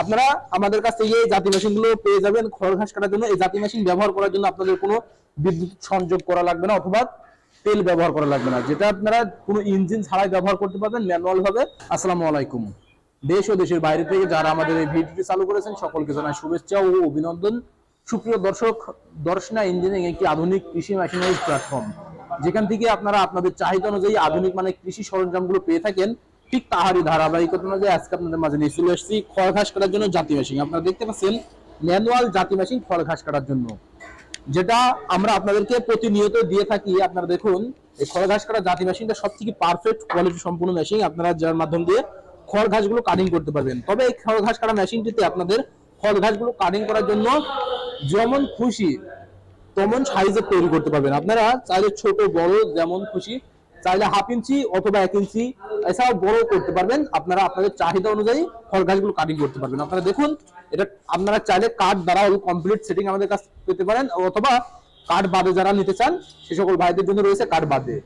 আপনারা আমাদের কাছ থেকে এই জাতি মেশিনগুলো পেয়ে যাবেন খড় ঘাস কাটার জন্য। এই জাতি মেশিন ব্যবহার করার জন্য আপনাদের কোনো বিদ্যুৎ সংযোগ করা লাগবে না অথবা তেল ব্যবহার করা লাগবে না। যেটা আপনারা কোনো ইঞ্জিন ছাড়াই ব্যবহার করতে পারবেন ম্যানুয়াল ভাবে। আসসালামু আলাইকুম। দেশ ও দেশের বাইরে থেকে যারা আমাদের এই ভিডিওটি চালু করেছেন, সকলকে জানাই শুভেচ্ছা ও অভিনন্দন। সুপ্রিয় দর্শক, দর্শনা ইঞ্জিনিয়ারিং একটি আধুনিক কৃষি মেশিনারি প্ল্যাটফর্ম যেখান থেকে আপনারা আপনাদের চাহিদা অনুযায়ী আধুনিক মানে কৃষি সরঞ্জামগুলো পেয়ে থাকেন। ঠিক তাহারই ধারাবাহিকতা অনুযায়ী আজকে আপনাদের মাঝে নিয়ে চলে এসেছি খড় ঘাস কাটার জন্য জাতি মেশিন আপনারা দেখতে পাচ্ছেন ম্যানুয়াল জাতি মেশিন খড় ঘাস কাটার জন্য। যেটা আমরা আপনাদেরকে প্রতিনিয়ত দিয়ে থাকি। আপনারা দেখুন, এই খড় ঘাস কাটা জাতি মেশিনটা সব থেকে পারফেক্ট কোয়ালিটি সম্পূর্ণ মেশিন আপনারা যার মাধ্যম দিয়ে খড় ঘাসগুলো কাটিং করতে পারবেন। তবে এই খড় ঘাস কাটা মেশিনটিতে আপনাদের খড় ঘাসগুলো কাটিং করার জন্য যেমন খুশি, তেমন সাইজের তৈরি করতে পারবেন। আপনারা চাইলে ছোট, বড় যেমন খুশি চাইলে হাফ ইঞ্চি অথবা এক ইঞ্চি। এছাড়াও বড় করতে পারবেন। আপনারা আপনাদের চাহিদা অনুযায়ী খড় গাছগুলো কাটিং করতে পারবেন। আপনারা দেখুন, এটা আপনারা চাইলে কাঠ দ্বারা কমপ্লিট সেটিং আমাদের কাছে পেতে পারেন, অথবা কাঠ বাদে যারা নিতে চান, সে সকল ভাইদের জন্য রয়েছে কাঠ বাদে।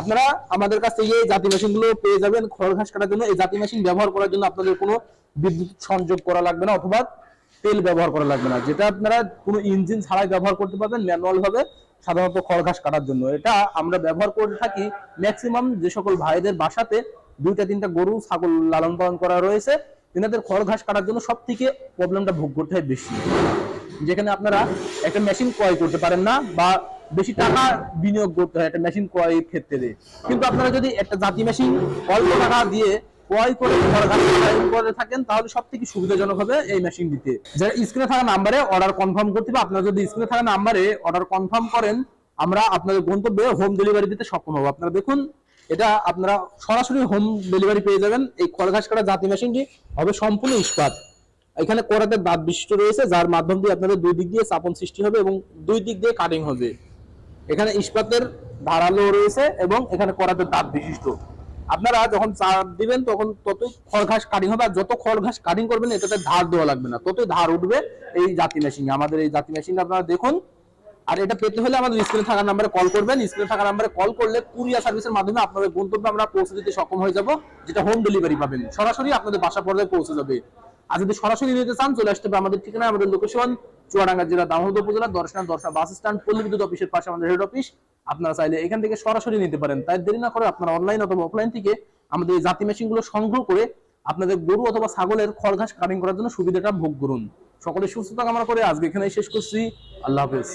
আপনারা আমাদের কাছ থেকে এই জাতি মেশিনগুলো পেয়ে যাবেন খড় ঘাস কাটার জন্য। এই জাতি মেশিন ব্যবহার করার জন্য আপনাদের কোনো বিদ্যুৎ সংযোগ করা লাগবে না, অথবা তেল ব্যবহার করা লাগবে না। যেটা আপনারা কোনো ইঞ্জিন ছাড়াই ব্যবহার করতে পারবেন ম্যানুয়াল ভাবে। সাধারণত খড় ঘাস কাটার জন্য। এটা আমরা ব্যবহার করে থাকি ম্যাক্সিমাম যে সকল ভাইদের বাসাতে দুইটা, তিনটা গরু ছাগল লালন পালন করা রয়েছে। তিনাদের খড় ঘাস কাটার জন্য সব থেকে প্রবলেমটা ভোগ করতে হয় বেশি। যেখানে আপনারা একটা মেশিন ক্রয় করতে পারেন না বা বেশি টাকা বিনিয়োগ করতে হয় একটা মেশিন ক্রয়ের ক্ষেত্রে। কিন্তু আপনারা যদি একটা জাতি মেশিন অল্প টাকা দিয়ে ক্রয় করে করে থাকেন, তাহলে সব থেকে সুবিধাজনক হবে এই মেশিন দিতে যারা স্ক্রিনে থাকা নাম্বারে অর্ডার কনফার্ম করতে হবে আপনারা যদি স্ক্রিনে থাকা নাম্বারে অর্ডার কনফার্ম করেন, আমরা আপনাদের গন্তব্যে হোম ডেলিভারি দিতে সক্ষম হব। আপনারা দেখুন, এটা আপনারা সরাসরি হোম ডেলিভারি পেয়ে যাবেন। এই খড় ঘাস কাটা জাতি মেশিনটি হবে সম্পূর্ণ ইস্পাত। এখানে করাতে দাঁত বিশিষ্ট রয়েছে, যার মাধ্যম দিয়ে আপনাদের দুই দিক দিয়ে চাপন সৃষ্টি হবে এবং দুই দিক দিয়ে কাটিং হবে। এখানে ইস্পাতের ধারালো রয়েছে এবং এখানে করাতে দাঁত বিশিষ্ট। আপনারা যখন চার দিবেন, তখন ততই খড় ঘাস কাটিং হবে, আর যত খড় ঘাস কাটিং করবেন, এটাতে ধার দেওয়া লাগবে না। ততই ধার উঠবে এই জাতি মেশিন আমাদের এই জাতি মেশিন আপনারা দেখুন। আর এটা পেতে হলে আমাদের স্ক্রিনে থাকা নাম্বারে কল করবেন। স্ক্রিনে থাকা নাম্বারে কল করলে কুরিয়ার সার্ভিসের মাধ্যমে আপনাদের গন্তব্যে আমরা পৌঁছে দিতে সক্ষম হয়ে যাব, যেটা হোম ডেলিভারি পাবেন। সরাসরি আপনাদের বাসা পর্যায়ে পৌঁছে যাবে। আর যদি সরাসরি নিতে চান, চলে আসতে হবে আমাদের ঠিকানা আমাদের লোকেশন চুয়াডাঙ্গা জেলা দামোদর উপজেলা, দর্শনা, দর্শা বাস স্ট্যান্ড পল্লী বিদ্যুৎ অফিসের পাশে আমাদের হেড অফিস আপনারা চাইলে এখান থেকে সরাসরি নিতে পারেন। তাই দেরি না করে আপনারা অনলাইন অথবা অফলাইন থেকে আমাদের এই জাতি মেশিনগুলো সংগ্রহ করে আপনাদের গরু অথবা ছাগলের খড় ঘাস কাটিং করার জন্য সুবিধাটা ভোগ করুন। সকলে সুস্থতা কামনা করে আজকে এখানে শেষ করছি। আল্লাহ হাফেজ।